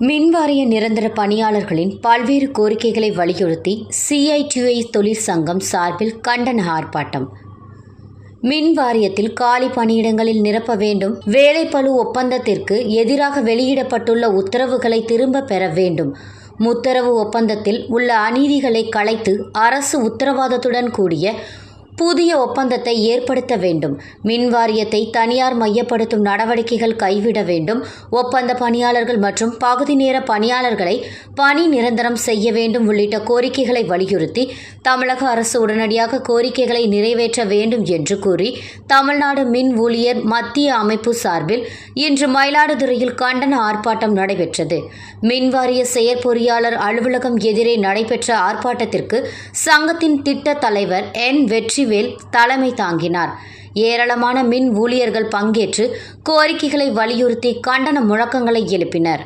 மின்வாரிய நிரந்தர பணியாளர்களின் பல்வேறு கோரிக்கைகளை வலியுறுத்தி சிஐடிஐ தொழிற்சங்கம் சார்பில் கண்டன ஆர்ப்பாட்டம். மின் வாரியத்தில் காலி பணியிடங்களில் நிரப்ப வேண்டும். வேலைப்பழு ஒப்பந்தத்திற்கு எதிராக வெளியிடப்பட்டுள்ள உத்தரவுகளை திரும்ப பெற வேண்டும். முத்தரவு ஒப்பந்தத்தில் உள்ள அநீதிகளை களைத்து அரசு உத்தரவாதத்துடன் கூடிய புதிய ஒப்பந்தத்தை ஏற்படுத்த வேண்டும். மின் வாரியத்தை தனியார் மையப்படுத்தும் நடவடிக்கைகள் கைவிட வேண்டும். ஒப்பந்த பணியாளர்கள் மற்றும் பகுதி நேர பணியாளர்களை பணி நிரந்தரம் செய்ய வேண்டும் உள்ளிட்ட கோரிக்கைகளை வலியுறுத்தி தமிழக அரசு உடனடியாக கோரிக்கைகளை நிறைவேற்ற வேண்டும் என்று கூறி தமிழ்நாடு மின் ஊழியர் மத்திய அமைப்பு சார்பில் இன்று மயிலாடுதுறையில் கண்டன ஆர்ப்பாட்டம் நடைபெற்றது. மின் வாரிய செயற்பொறியாளர் அலுவலகம் எதிரே நடைபெற்ற ஆர்ப்பாட்டத்திற்கு சங்கத்தின் திட்ட தலைவர் என் வெற்றி வெற்றிவேல் தலைமை தாங்கினார். ஏராளமான மின் ஊழியர்கள் பங்கேற்று கோரிக்கைகளை வலியுறுத்தி கண்டன முழக்கங்களை எழுப்பினர்.